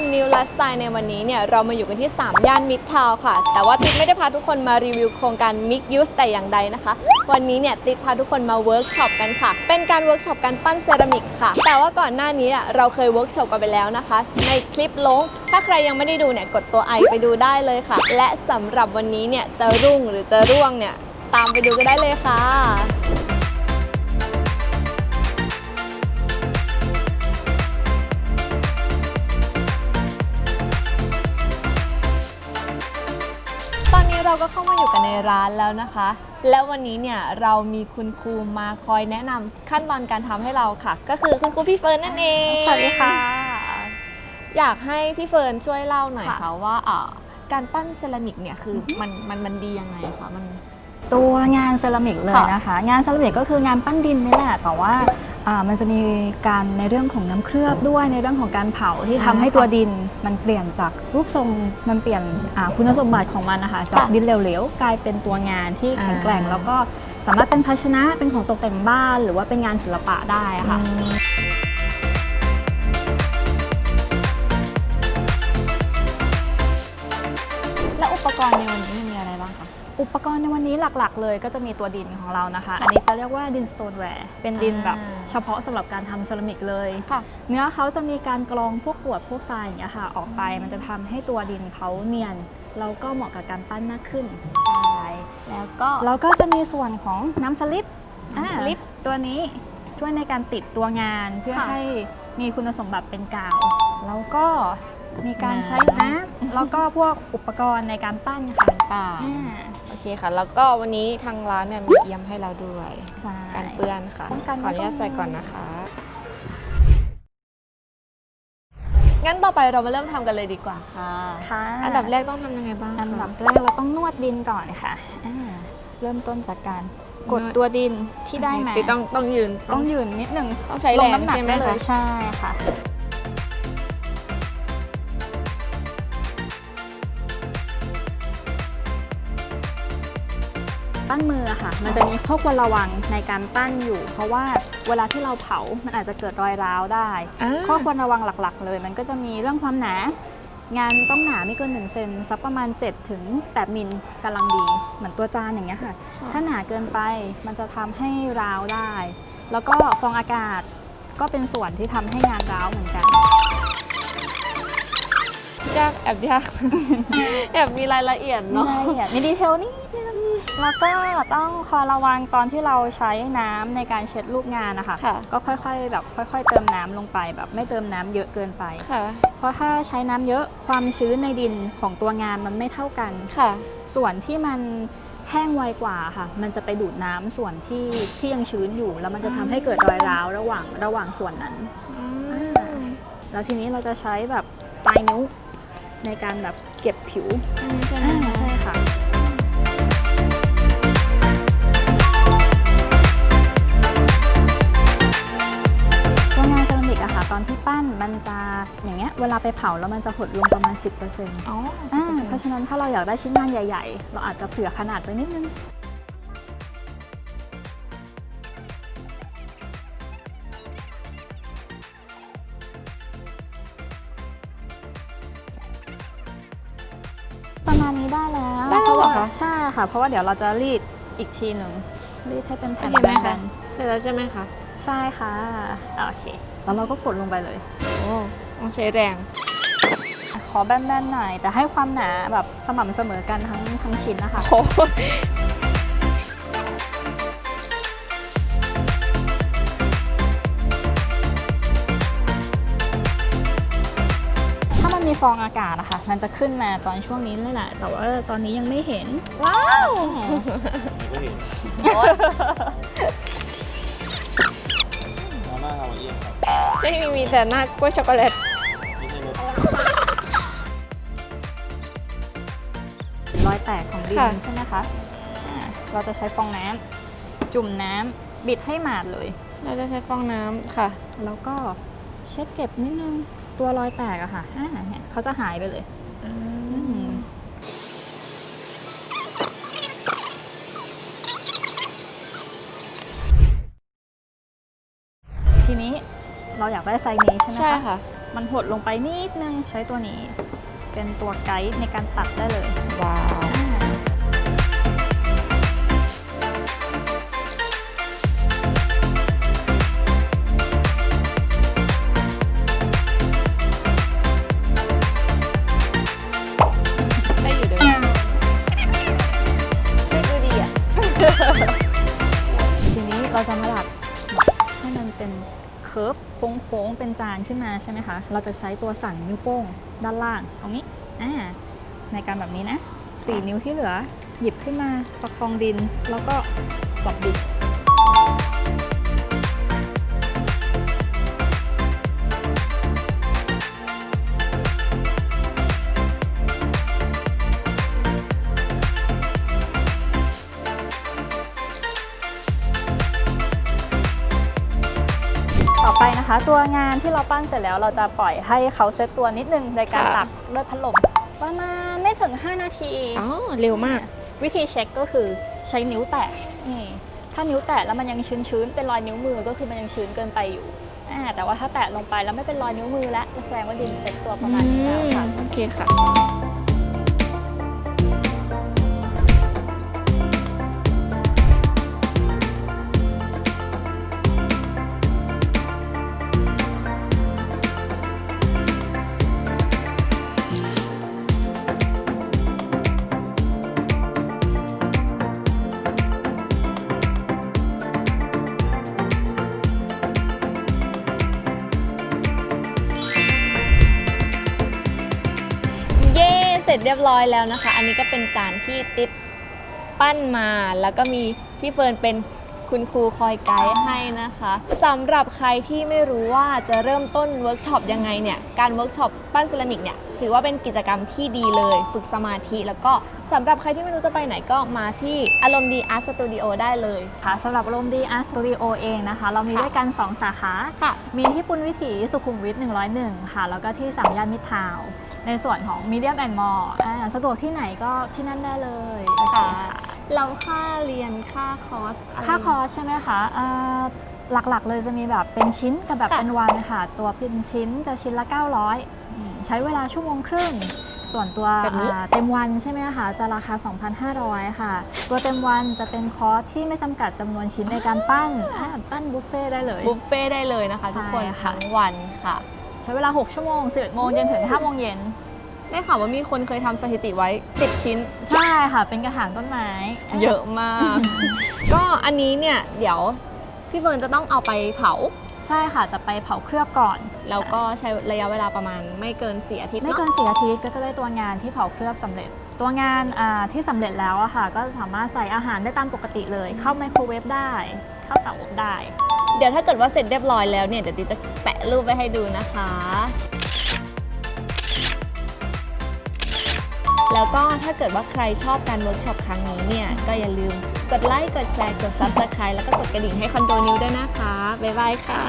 นนิวไลฟ์สไตล์ในวันนี้เนี่ยเรามาอยู่กันที่ 3 ย่านมิตรทาวค่ะ แต่ว่าติ๊กไม่ได้พาทุกคนมารีวิวโครงการ Mix Use แต่อย่างใดนะคะ วันนี้เนี่ยติ๊กพาทุกคนมาเวิร์กช็อปกันค่ะ เป็นการเวิร์กช็อปการปั้นเซรามิกค่ะ แต่ว่าก่อนหน้านี้อะเราเคยเวิร์กช็อปกันไปแล้วนะคะ ในคลิปลง ถ้าใครยังไม่ได้ดูเนี่ยกดตัวไอไปดูได้เลยค่ะ และสำหรับวันนี้เนี่ยจะรุ่งหรือจะร่วงเนี่ยตามไปดูกันได้เลยค่ะ เราก็เข้ามาอยู่กันในร้านแล้วนะคะ แล้ววันนี้เนี่ยเรามีคุณครูมาคอยแนะนำขั้นตอนการทำให้เราค่ะ ก็คือคุณครูพี่เฟิร์นนั่นเองสวัสดีค่ะ อยากให้พี่เฟิร์นช่วยเล่าหน่อยค่ะค่ะว่าเอ่อการปั้นเซรามิกเนี่ยคือมันมันมันดียังไงคะมัน ตัวงานเซรามิกเลยค่ะนะคะ งานเซรามิกก็คืองานปั้นดินนี่แหละแต่ว่าอ่า มันจะมีการในเรื่องของน้ำเคลือบด้วยในเรื่องของการเผาที่ทำให้ตัวดินมันเปลี่ยนจากรูปทรงมันเปลี่ยนอ่าคุณสมบัติของมันนะคะจากดินเหลวๆกลายเป็นตัวงานที่แข็งแกร่ง แล้วก็สามารถเป็นภาชนะเป็นของตกแต่งบ้าน หรือว่าเป็นงานศิลปะได้ค่ะอืมแล้วอุปกรณ์ในวันนี้มันมี อะไรบ้างคะอุปกรณ์ในวันนี้หลักๆ เลยก็จะมีตัวดินของเรานะคะ อันนี้จะเรียกว่าดินสโตนแวร์เป็นดินแบบอ่าเฉพาะสำหรับการทำเซรามิกเลยค่ะเนื้อเขาจะมีการกรองพวกกรวดพวกทรายอย่างเงี้ยค่ะ ออกไปมันจะทำให้ตัวดินเขาเนียนแล้วก็เหมาะกับการปั้นมากขึ้นใช่แล้วก็แล้วก็จะมีส่วนของน้ำสลิปน้ำสลิปอ่าตัวนี้ช่วยในการติดตัวงานเพื่อค่ะให้มีคุณสมบัติเป็นกาวแล้วก็มีการใช้น้ำน้ำแล้วก็พวกอุปกรณ์ในการปั้นค่ะป่าอ่า โอเคค่ะ แล้วก็วันนี้ทางร้านเนี่ยมีเอี่ยมให้เราด้วยใช่ การเปื้อนค่ะป้องกันขออนุญาตไม่ต้อง ใส่ก่อนนะคะ งั้นต่อไปเรามาเริ่มทำกันเลยดีกว่าค่ะ ค่ะอันดับแรกต้องทำยังไงบ้างคะ อันดับแรกเราต้องนวดดินก่อนค่ะอ่าเริ่มต้นจากการกดนวด ตัวดินที่ได้มา ติต้องต้องยืนต้องยืนนิดนึงต้องใช้ลแรงงน้ำหนักใช่ไหมได้เลคะ ยใช่ค่ะ ปั้นมืออะค่ะ มันจะมีข้อควรระวังในการปั้นอยู่ เพราะว่าเวลาที่เราเผา มันอาจจะเกิดรอยร้าวได้อ่าข้อควรระวังหลักๆ เลย มันก็จะมีเรื่องความหนา งานต้องหนาไม่เกิน1เซนสักประมาณ7ถึง8มิลกำลังดี เหมือนตัวจานอย่างเงี้ยค่ะ ถ้าหนาเกินไปมันจะทำให้ร้าวได้ แล้วก็ฟองอากาศก็เป็นส่วนที่ทำให้งานร้าวเหมือนกันยากแอบยาก แอบมีรายละเอียดมีเนาะรายละเอียดมีดีเทลนิดนึง แล้วก็ต้องคอยระวังตอนที่เราใช้น้ำในการเช็ดรูปงานนะคะค่ะก็ค่อยๆแบบค่อย ๆ เติมน้ำลงไปแบบไม่เติมน้ำเยอะเกินไปค่ะเพราะถ้าใช้น้ำเยอะความชื้นในดินของตัวงานมันไม่เท่ากันค่ะ ส่วนที่มันแห้งไวกว่าค่ะ มันจะไปดูดน้ำส่วนที่ที่ยังชื้นอยู่ แล้วมันจะทำให้เกิดรอยร้าวระหว่างระหว่างส่วนนั้น แล้วทีนี้เราจะใช้แบบปลายนิ้วในการแบบเก็บผิวใช่ไหมอ่าใช่ค่ะ มันจะอย่างเงี้ยเวลาไปเผาแล้วมันจะหดลงประมาณ 10%ออ๋ออ่าเพราะฉะนั้นถ้าเราอยากได้ชิ้นงานใหญ่ ๆ เราอาจจะเผื่อขนาดไปนิดนึง ประมาณนี้ได้แล้วได้แล้วเหรอคะ ใช่ค่ะ เพราะว่าเดี๋ยวเราจะรีดอีกทีหนึ่งรีดให้เป็นแผ่นเห็นไหมแบคะนเสร็จแล้วใช่ไหมคะ ๆใช่ค่ะอะโอเค แล้วเราก็กดลงไปเลย โอ้ต้องใช้แรง ขอแบนๆหน่อย แต่ให้ความหนาแบบสม่ำเสมอกันทั้งทั้งชิ้นนะคะโอ้ถ้ามันมีฟองอากาศนะคะ มันจะขึ้นมาตอนช่วงนี้เลยแหละ แต่ว่าตอนนี้ยังไม่เห็น ว้าวมาม่าฮา วายเอียนครับไม่มีมีแต่หน้ากล้วยช็อกโกแลตไม่ใช่รสรอยแตกของดินค่ะใช่ไหมคะอ่าเราจะใช้ฟองน้ำจุ่มน้ำบิดให้หมาดเลย เราจะใช้ฟองน้ำค่ะ แล้วก็เช็ดเก็บนิดนึงตัวรอยแตกอะค่ะอ่าเนี่ยเขาจะหายไปเลย ทีนี้เราอยากได้ไซส์นี้ใช่ไหมคะ ใช่ค่ะ มันหดลงไปนิดนึงใช้ตัวนี้ เป็นตัวไกด์ในการตัดได้เลย ว้าว จานขึ้นมาใช่ไหมคะ เราจะใช้ตัวสั่นนิ้วโป้งด้านล่างตรงนี้อ่าในการแบบนี้นะสี่นิ้วที่เหลือหยิบขึ้นมาประคองดินแล้วก็จับบิดต่ ตัวงานที่เราปั้นเสร็จแล้วเราจะปล่อยให้เขาเซตตัวนิดนึงในการค่ะ ตักด้วยพัดลมประมาณไม่ถึง 5 นาที อ๋อเร็วมาก วิธีเช็คก็คือใช้นิ้วแตะนี่ถ้านิ้วแตะแล้วมันยังชื้นๆเป็นรอยนิ้วมือก็คือมันยังชื้นเกินไปอยู่อ่าแต่ว่าถ้าแตะลงไปแล้วไม่เป็นรอยนิ้วมือแล้วก็แสดงว่าดินเซ็ตตัวประมาณนี้แล้วค่ะ โอเคค่ะ อยแล้วนะคะ อันนี้ก็เป็นจานที่ติ๊บปั้นมา แล้วก็มีพี่เฟิร์นเป็นคุณครูคอยไกด์ให้นะคะสำหรับใครที่ไม่รู้ว่าจะเริ่มต้นเวิร์กช็อปยังไงเนี่ยการเวิร์กช็อปปั้นเซรามิกเนี่ยถือว่าเป็นกิจกรรมที่ดีเลย ฝึกสมาธิ แล้วก็สำหรับใครที่ไม่รู้จะไปไหนก็มาที่อารมณ์ดีอาร์ตสตูดิโอได้เลยค่ะสำหรับโรมดีอาร์ตสตูดิโอเองนะคะ เรามีค่ะด้วยกัน 2 สาขาค่ะมีที่ปุณวิถีสุขุมวิท101 ค่ะ แล้วก็ที่สามย่านมิตรทาวน์ ในส่วนของ Medium and More อ่าสะดวกที่ไหนก็ที่นั่นได้เลยโอเคค่ะค่ะเราค่าเรียนค่าคอร์สะไร ค่าคอร์สใช่ไหมคะอ่าหลักๆเลยจะมีแบบเป็นชิ้นกับแบบค่ะ เป็นวันค่ะ ตัวเป็นชิ้นจะชิ้นละ 900อืมใช้เวลาชั่วโมงครึ่ง ส่วนตัวแบบนี้ อ่าเต็มวันใช่ไหมคะจะราคา 2,500 ค่ะ ตัวเต็มวันจะเป็นคอร์สที่ไม่จำกัดจำนวนชิ้นในการปั้นอ่าปั้นบุฟเฟ่ต์ได้เลย บุฟเฟ่ต์ได้เลยนะคะ ทุกคนใช่ค่ะ ทั้งวันค่ะใช้เวลา 6 ชั่วโมง 11โมงเย็นถึง5โมงเย็น ได้ข่าวว่ามีคนเคยทำสถิติไว้ 10 ชิ้น ใช่ค่ะ เป็นกระถางต้นไม้ เยอะมาก ก็อันนี้เนี่ย เดี๋ยวพี่เฟิร์นจะต้องเอาไปเผา ใช่ค่ะ จะไปเผาเคลือบก่อน แล้วก็ใช้ระยะเวลาประมาณไม่เกิน4อาทิตย์ไม่เนาะเกินสี่อาทิตย์ก็จะได้ตัวงานที่เผาเคลือบสำเร็จ ตัวงานอ่าที่สำเร็จแล้วอะค่ะ ก็สามารถใส่อาหารได้ตามปกติเลย เข้าไมโครเวฟได้ เข้าเตาอบได้ เดี๋ยวถ้าเกิดว่าเสร็จเรียบร้อยแล้วเนี่ยเดี๋ยวติจะแปะรูปไว้ให้ดูนะคะ แล้วก็ถ้าเกิดว่าใครชอบการเวิร์กช็อปครั้งนี้เนี่ยก็อย่าลืมกดไลค์ กดแชร์ กด Subscribe แล้วก็กดกระดิ่งให้คอนโดนิวด้วยนะคะ บ๊ายบายค่ะ